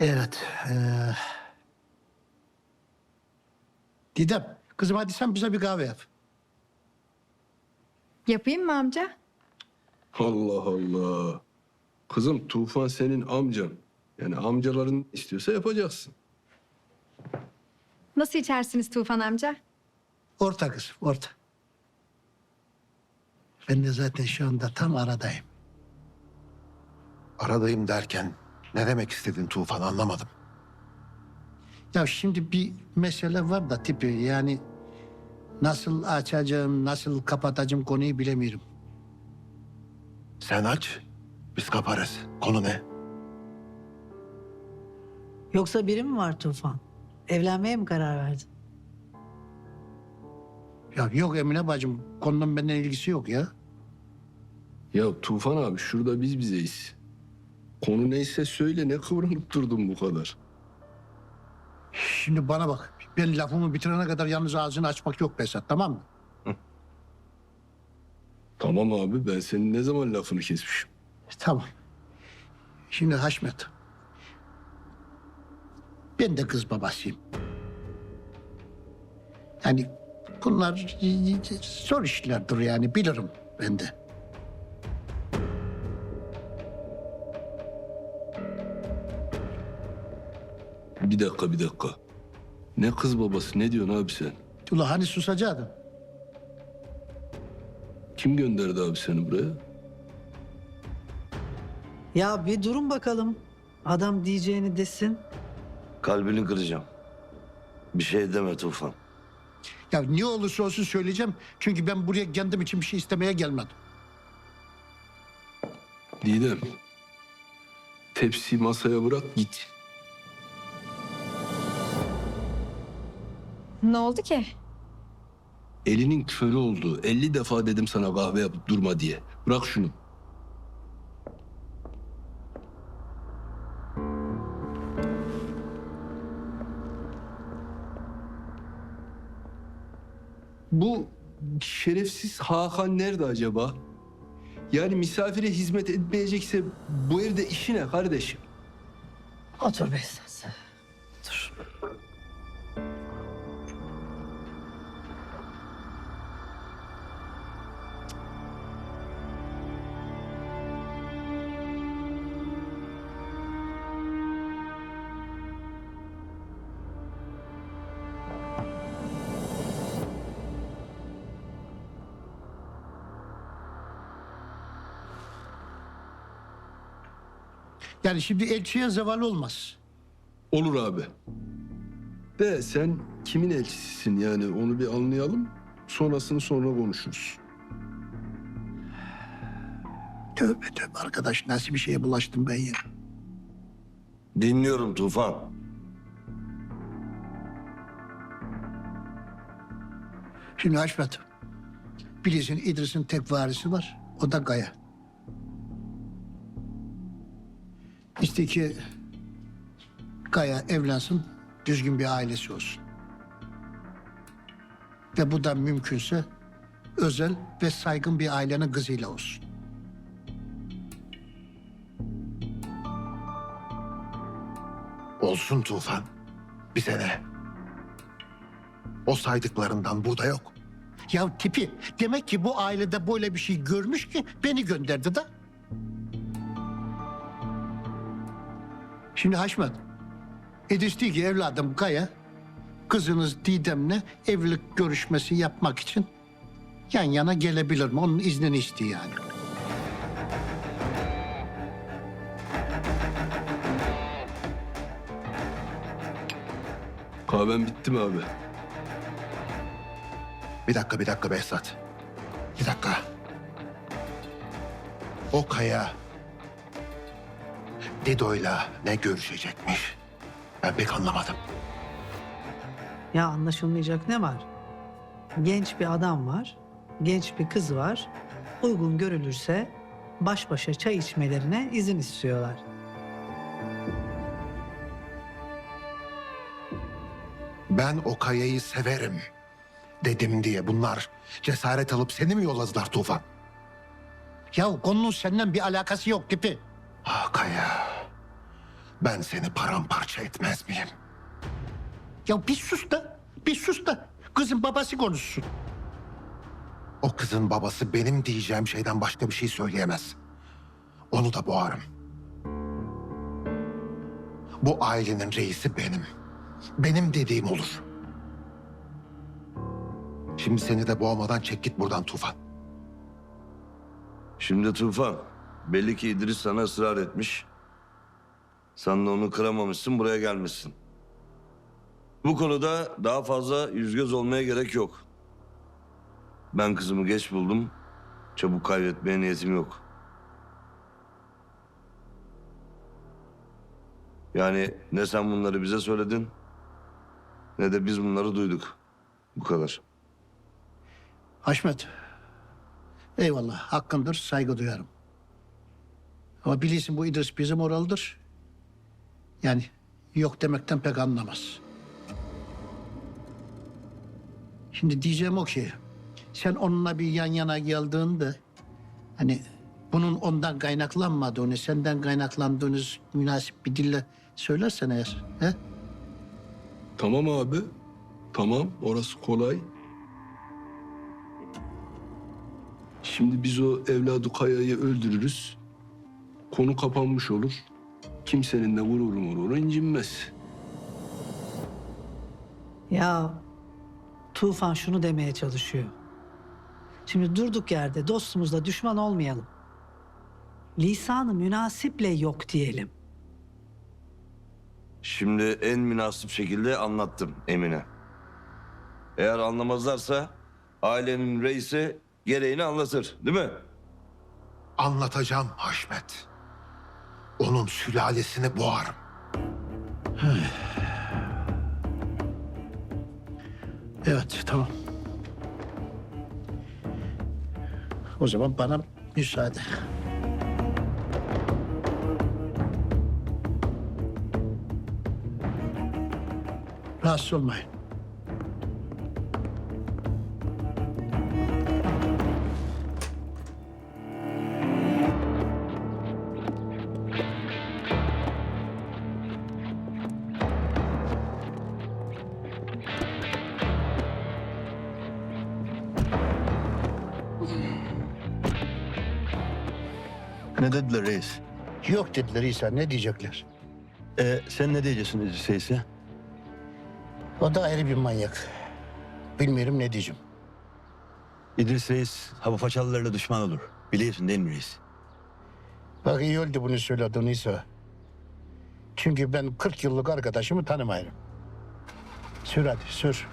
Evet. eee. Didem, kızım hadi sen bize bir kahve yap. Yapayım mı amca? Allah Allah. Kızım Tufan senin amcan. Yani amcaların istiyorsa yapacaksın. Nasıl içersiniz Tufan amca? Orta kızım, orta. Ben de zaten şu anda tam aradayım. Aradayım derken ne demek istedin Tufan anlamadım. Ya şimdi bir mesele var da tipi yani nasıl açacağım, nasıl kapatacağım konuyu bilemiyorum. Sen aç, biz kaparız. Konu ne? Yoksa biri mi var Tufan? Evlenmeye mi karar verdin? Ya yok Emine bacım, konunun benden ilgisi yok ya. Ya Tufan abi şurada biz bizeyiz. Konu neyse söyle ne kıvranıp durdun bu kadar. Şimdi bana bak, ben lafımı bitirene kadar yalnız ağzını açmak yok Besat, tamam mı? Tamam abi ben senin ne zaman lafını kesmişim. Tamam. Şimdi Haşmet. Ben de kız babasıyım. Yani bunlar zor işlerdir yani bilirim ben de. Bir dakika bir dakika. Ne kız babası ne diyorsun abi sen? Ula hani susacaktın? Kim gönderdi abi seni buraya? Ya bir durun bakalım. Adam diyeceğini desin. Kalbini kıracağım. Bir şey deme Tufan. Ya ne olursa olsun söyleyeceğim. Çünkü ben buraya kendim için bir şey istemeye gelmedim. Didem. Tepsiyi masaya bırak git. Ne oldu ki? Elinin körü oldu. 50 defa dedim sana kahve yapıp durma diye. Bırak şunu. Bu şerefsiz Hakan nerede acaba? Yani misafire hizmet etmeyecekse bu evde işi ne kardeşim? Otur Behzat. Otur. Yani şimdi elçiye zeval olmaz. Olur abi. De sen kimin elçisisin yani onu bir anlayalım. Sonrasını sonra konuşuruz. Tövbe tövbe arkadaş nasıl bir şeye bulaştım ben ya. Dinliyorum Tufan. Şimdi Haşmet, biliyorsun İdris'in tek varisi var. O da Gaya. İşte ki Gaya evlensin, düzgün bir ailesi olsun. Ve bu da mümkünse özel ve saygın bir ailenin kızıyla olsun. Olsun Tufan. Bize ne? O saydıklarından burada yok. Ya tipi demek ki bu ailede böyle bir şey görmüş ki beni gönderdi de. Şimdi Haşmet, İdris diyor ki evladım Kaya, kızınız Didem'le evlilik görüşmesi yapmak için yan yana gelebilir mi? Onun iznini istiyor yani. Kahven bitti mi abi? Bir dakika, bir dakika Behzat. Bir dakika. O Kaya Dido'yla ne görüşecekmiş? Ben pek anlamadım. Ya anlaşılmayacak ne var? Genç bir adam var. Genç bir kız var. Uygun görülürse baş başa çay içmelerine izin istiyorlar. Ben o Kaya'yı severim dedim diye bunlar cesaret alıp seni mi yolladılar Tufan? Ya konunun senden bir alakası yok tipi. Ah Kaya. Ben seni paramparça etmez miyim? Ya bir sus da, bir sus da kızın babası konuşsun. O kızın babası benim diyeceğim şeyden başka bir şey söyleyemez. Onu da boğarım. Bu ailenin reisi benim. Benim dediğim olur. Şimdi seni de boğmadan çek git buradan Tufan. Şimdi Tufan, belli ki İdris sana ısrar etmiş. Sen de onu kıramamışsın, buraya gelmişsin. Bu konuda daha fazla yüz göz olmaya gerek yok. Ben kızımı geç buldum. Çabuk kaybetmeye niyetim yok. Yani ne sen bunları bize söyledin, ne de biz bunları duyduk. Bu kadar. Haşmet, eyvallah hakkındır, saygı duyarım. Ama bilirsin bu İdris bizim oralıdır. Yani yok demekten pek anlamaz. Şimdi diyeceğim o ki, sen onunla bir yan yana geldiğinde... ...hani bunun ondan kaynaklanmadığını, senden kaynaklandığını münasip bir dille söylersen eğer. He? Tamam abi. Tamam orası kolay. Şimdi biz o evladı Kaya'yı öldürürüz. Konu kapanmış olur. Kimsenin de gururu mururu incinmez. Ya Tufan şunu demeye çalışıyor. Şimdi durduk yerde dostumuzla düşman olmayalım. Lisanı münasiple yok diyelim. Şimdi en münasip şekilde anlattım Emine. Eğer anlamazlarsa ailenin reisi gereğini anlatır değil mi? Anlatacağım Haşmet. Onun sülalesini boğarım. Evet, tamam. O zaman bana müsaade. Rahatsız olmayın. Ne dediler reis? Yok dediler İsa, ne diyecekler? E, sen ne diyeceksin İdris Reis'e? O da ayrı bir manyak. Bilmiyorum ne diyeceğim. İdris Reis hava façalılarla düşman olur. Biliyorsun değil mi reis? Bak iyi oldu bunu söylediğin İsa. Çünkü ben 40 yıllık arkadaşımı tanımıyorum. Sür hadi, sür.